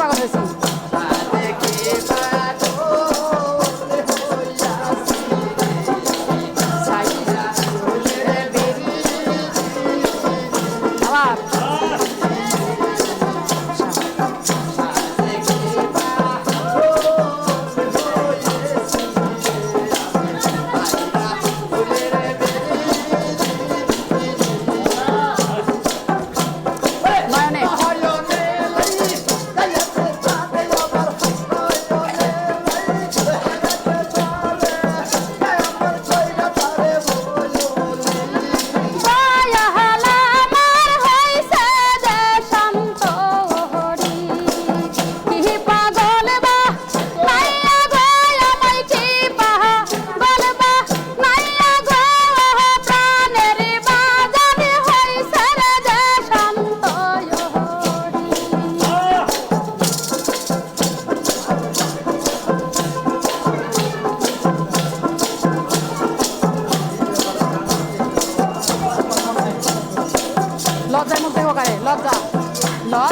পাগল হয়েছি। Đó.